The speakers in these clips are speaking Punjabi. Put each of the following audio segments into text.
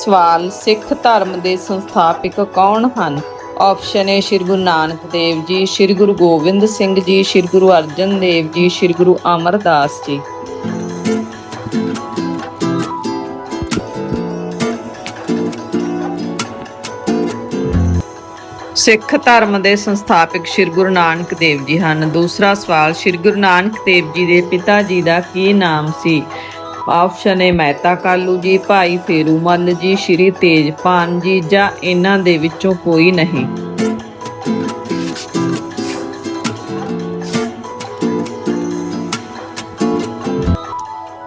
ਸਵਾਲ, ਸਿੱਖ ਧਰਮ ਦੇ ਸੰਸਥਾਪਕ ਕੌਣ ਹਨ? ਆਪਸ਼ਨ ਏ ਸ੍ਰੀ ਗੁਰੂ ਨਾਨਕ ਦੇਵ ਜੀ, ਸ੍ਰੀ ਗੁਰੂ ਗੋਬਿੰਦ ਸਿੰਘ ਜੀ, ਸ੍ਰੀ ਗੁਰੂ ਅਰਜਨ ਦੇਵ ਜੀ, ਸ੍ਰੀ ਗੁਰੂ ਅਮਰਦਾਸ ਜੀ। ਸਿੱਖ ਧਰਮ ਦੇ ਸੰਸਥਾਪਕ ਸ੍ਰੀ ਗੁਰੂ ਨਾਨਕ ਦੇਵ ਜੀ ਹਨ। ਦੂਸਰਾ ਸਵਾਲ, ਸ੍ਰੀ ਗੁਰੂ ਨਾਨਕ ਦੇਵ ਜੀ ਦੇ ਪਿਤਾ ਜੀ ਦਾ ਕੀ ਨਾਮ ਸੀ? ਆਪਸ਼ਨ ਏ ਮਹਿਤਾ ਕਾਲੂ ਜੀ, ਭਾਈ ਫੇਰੂਮਲ ਜੀ, ਸ੍ਰੀ ਤੇਜਪਾਨ ਜੀ ਜਾਂ ਇਹਨਾਂ ਦੇ ਵਿੱਚੋਂ ਕੋਈ ਨਹੀਂ।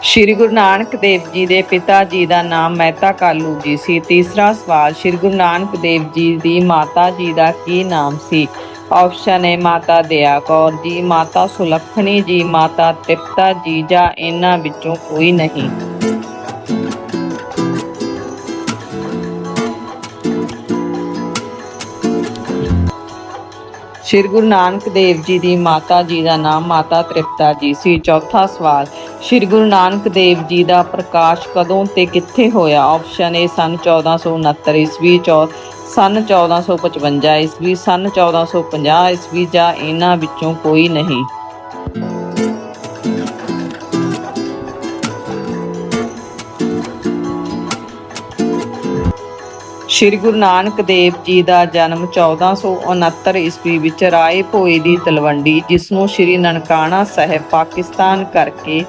ਸ਼੍ਰੀ ਗੁਰੂ ਨਾਨਕ ਦੇਵ ਜੀ ਦੇ ਪਿਤਾ ਜੀ ਦਾ ਨਾਮ ਮਹਿਤਾ ਕਾਲੂ ਜੀ ਸੀ। ਤੀਸਰਾ ਸਵਾਲ, ਸ਼੍ਰੀ ਗੁਰੂ ਨਾਨਕ ਦੇਵ ਜੀ ਦੀ ਮਾਤਾ ਜੀ ਦਾ ਕੀ ਨਾਮ ਸੀ? ਆਪਸ਼ਨ ਹੈ ਮਾਤਾ ਦਇਆ ਕੌਰ ਜੀ, ਮਾਤਾ ਸੁਲੱਖਣੀ ਜੀ, ਮਾਤਾ ਤ੍ਰਿਪਤਾ ਜੀ ਜਾਂ ਇਹਨਾਂ ਵਿੱਚੋਂ ਕੋਈ ਨਹੀਂ। ਸ਼੍ਰੀ ਗੁਰੂ ਨਾਨਕ ਦੇਵ ਜੀ ਦੀ ਮਾਤਾ ਜੀ ਦਾ ਨਾਮ ਮਾਤਾ ਤ੍ਰਿਪਤਾ ਜੀ ਸੀ। ਚੌਥਾ ਸਵਾਲ, ਸ਼੍ਰੀ ਗੁਰੂ ਨਾਨਕ ਦੇਵ ਜੀ ਦਾ ਪ੍ਰਕਾਸ਼ ਕਦੋਂ ਤੇ ਕਿੱਥੇ ਹੋਇਆ? ਆਪਸ਼ਨ ਏ ਸਨ 1469 ਈਸਵੀ ਚੌ ਸਨ 1455 ਈਸਵੀ, ਸਨ 1450 ਈਸਵੀ ਜਾਂ ਇਹਨਾਂ ਵਿੱਚੋਂ ਕੋਈ ਨਹੀਂ। ਸ਼੍ਰੀ ਗੁਰੂ ਨਾਨਕ ਦੇਵ ਜੀ ਦਾ ਜਨਮ 1469 ਈਸਵੀ ਵਿੱਚ ਰਾਏ ਭੋਏ ਦੀ ਤਲਵੰਡੀ, ਜਿਸ ਨੂੰ ਸ਼੍ਰੀ ਨਨਕਾਣਾ ਸਾਹਿਬ ਪਾਕਿਸਤਾਨ ਕਰਕੇ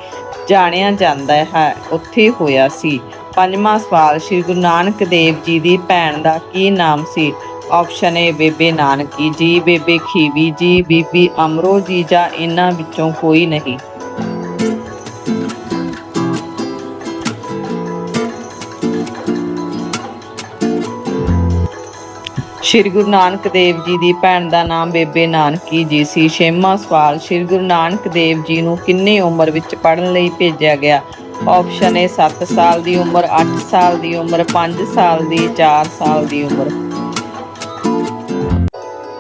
ਜਾਣਿਆ ਜਾਂਦਾ ਹੈ, ਉੱਥੇ ਹੋਇਆ ਸੀ। ਪੰਜਵਾਂ ਸਵਾਲ, ਸ਼੍ਰੀ ਗੁਰੂ ਨਾਨਕ ਦੇਵ ਜੀ ਦੀ ਭੈਣ ਦਾ ਕੀ ਨਾਮ ਸੀ? ਆਪਸ਼ਨ ਏ ਬੇਬੇ ਨਾਨਕੀ ਜੀ, ਬੇਬੇ ਖੀਵੀ ਜੀ, ਬੀਬੀ ਅਮਰੋ ਜੀ ਜਾਂ ਇਹਨਾਂ ਵਿੱਚੋਂ ਕੋਈ ਨਹੀਂ? ਸ਼੍ਰੀ ਗੁਰੂ ਨਾਨਕ ਦੇਵ ਜੀ ਦੀ ਭੈਣ ਦਾ ਨਾਮ ਬੇਬੇ ਨਾਨਕੀ ਜੀ ਸੀ। ਛੇਵਾਂ ਸਵਾਲ, ਸ਼੍ਰੀ ਗੁਰੂ ਨਾਨਕ ਦੇਵ ਜੀ ਨੂੰ ਕਿੰਨੀ ਉਮਰ ਵਿੱਚ ਪੜ੍ਹਨ ਲਈ ਭੇਜਿਆ ਗਿਆ? ਆਪਸ਼ਨ ਏ 7 ਸਾਲ ਦੀ ਉਮਰ 8 ਸਾਲ ਦੀ ਉਮਰ 5 ਸਾਲ ਦੀ 4 ਸਾਲ ਦੀ ਉਮਰ।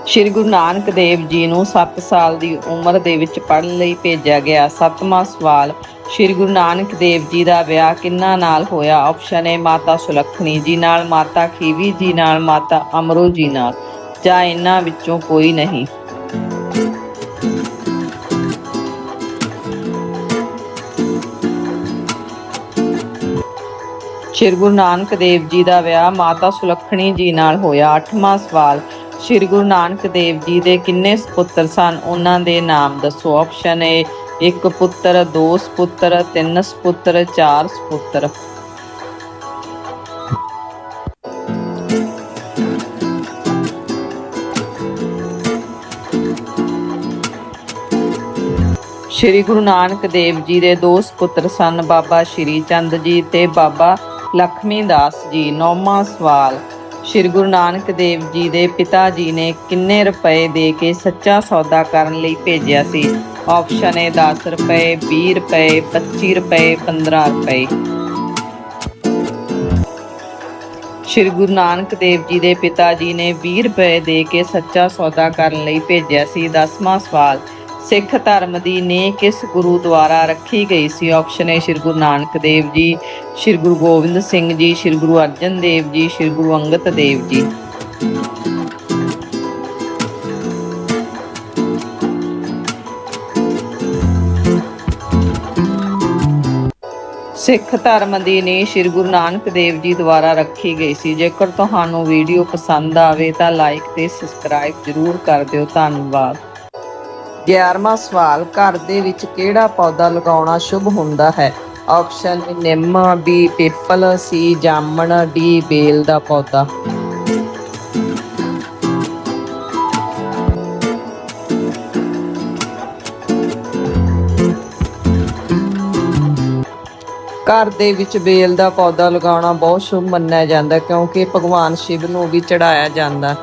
ਸ਼੍ਰੀ ਗੁਰੂ ਨਾਨਕ ਦੇਵ ਜੀ ਨੂੰ 7 ਸਾਲ ਦੀ ਉਮਰ ਦੇ ਵਿੱਚ ਪੜ੍ਹਨ ਲਈ ਭੇਜਿਆ ਗਿਆ। ਸੱਤਵਾਂ ਸਵਾਲ, ਸ਼੍ਰੀ ਗੁਰੂ ਨਾਨਕ ਦੇਵ ਜੀ ਦਾ ਵਿਆਹ ਕਿੰਨਾ ਨਾਲ ਹੋਇਆ? ਆਪਸ਼ਨ ਏ ਮਾਤਾ ਸੁਲੱਖਣੀ ਜੀ ਨਾਲ, ਮਾਤਾ ਖੀਵੀ ਜੀ ਨਾਲ, ਮਾਤਾ ਅਮਰੋ ਜੀ ਨਾਲ। ਜਾਂ ਇਹਨਾਂ ਵਿੱਚੋਂ ਕੋਈ ਨਹੀਂ। ਸ਼੍ਰੀ ਗੁਰੂ ਨਾਨਕ ਦੇਵ ਜੀ ਦਾ ਵਿਆਹ ਮਾਤਾ ਸੁਲੱਖਣੀ ਜੀ ਨਾਲ ਹੋਇਆ। ਅੱਠਵਾਂ ਸਵਾਲ, ਸ਼੍ਰੀ ਗੁਰੂ ਨਾਨਕ ਦੇਵ ਜੀ ਦੇ ਕਿੰਨੇ ਸੁਪੁੱਤਰ ਸਨ? ਉਹਨਾਂ ਦੇ ਨਾਮ ਦੱਸੋ। ਆਪਸ਼ਨ ਏ ਇੱਕ ਪੁੱਤਰ, ਦੋ ਸੁਪੁੱਤਰ, ਤਿੰਨ ਸੁਪੁੱਤਰ, ਚਾਰ ਸੁਪੁੱਤਰ। ਸ਼੍ਰੀ ਗੁਰੂ ਨਾਨਕ ਦੇਵ ਜੀ ਦੇ ਦੋ ਸੁਪੁੱਤਰ ਸਨ, ਬਾਬਾ ਸ਼੍ਰੀ ਚੰਦ ਜੀ ਤੇ ਬਾਬਾ ਲਖਮੀ ਦਾਸ ਜੀ, ਨੌਵਾਂ ਸਵਾਲ। ਸ਼੍ਰੀ ਗੁਰੂ ਨਾਨਕ ਦੇਵ ਜੀ ਦੇ ਪਿਤਾ ਜੀ ਨੇ ਕਿੰਨੇ ਰੁਪਏ ਦੇ ਕੇ ਸੱਚਾ ਸੌਦਾ ਕਰਨ ਲਈ ਭੇਜਿਆ ਸੀ? ਆਪਸ਼ਨ ਏ 10 ਰੁਪਏ 20 ਰੁਪਏ 25 ਰੁਪਏ 15 ਰੁਪਏ। ਸ਼੍ਰੀ ਗੁਰੂ ਨਾਨਕ ਦੇਵ ਜੀ ਦੇ ਪਿਤਾ ਜੀ ਨੇ 20 ਰੁਪਏ ਦੇ ਕੇ ਸੱਚਾ ਸੌਦਾ ਕਰਨ ਲਈ ਭੇਜਿਆ ਸੀ। 10ਵਾਂ ਸਵਾਲ ਸਿੱਖ ਧਰਮ ਦੀ ਨੇ ਕਿਸ ਗੁਰੂ ਦੁਆਰਾ ਰੱਖੀ ਗਈ ਸੀ। ਆਪਸ਼ਨ ਹੈ ਸ਼੍ਰੀ ਗੁਰੂ ਨਾਨਕ ਦੇਵ ਜੀ, ਸ਼੍ਰੀ ਗੁਰੂ ਗੋਬਿੰਦ ਸਿੰਘ ਜੀ, ਸ਼੍ਰੀ ਗੁਰੂ ਅਰਜਨ ਦੇਵ ਜੀ, ਸ਼੍ਰੀ ਗੁਰੂ ਅੰਗਦ ਦੇਵ ਜੀ। ਸਿੱਖ ਧਰਮ ਦੀ ਨੀਂਹ ਸ਼੍ਰੀ ਗੁਰੂ ਨਾਨਕ ਦੇਵ ਜੀ ਦੁਆਰਾ ਰੱਖੀ ਗਈ ਸੀ। ਜੇਕਰ ਤੁਹਾਨੂੰ ਵੀਡੀਓ ਪਸੰਦ ਆਵੇ ਤਾਂ ਲਾਈਕ ਤੇ ਸਬਸਕ੍ਰਾਈਬ ਜ਼ਰੂਰ ਕਰ ਦਿਓ। ਧੰਨਵਾਦ। 11ਵਾਂ ਸਵਾਲ, ਘਰ ਦੇ ਵਿੱਚ ਕਿਹੜਾ ਪੌਦਾ ਲਗਾਉਣਾ ਸ਼ੁਭ ਹੁੰਦਾ ਹੈ? ਆਪਸ਼ਨ ਨਿੰਮ ਬੀ ਪਿੱਪਲ ਸੀ ਜਾਮਣ ਡੀ ਬੇਲ ਦਾ ਪੌਦਾ। ਘਰ ਦੇ ਵਿੱਚ ਬੇਲ ਦਾ ਪੌਦਾ ਲਗਾਉਣਾ ਬਹੁਤ ਸ਼ੁਭ ਮੰਨਿਆ ਜਾਂਦਾ ਹੈ, ਕਿਉਂਕਿ ਭਗਵਾਨ ਸ਼ਿਵ ਨੂੰ ਵੀ ਚੜਾਇਆ ਜਾਂਦਾ ਹੈ।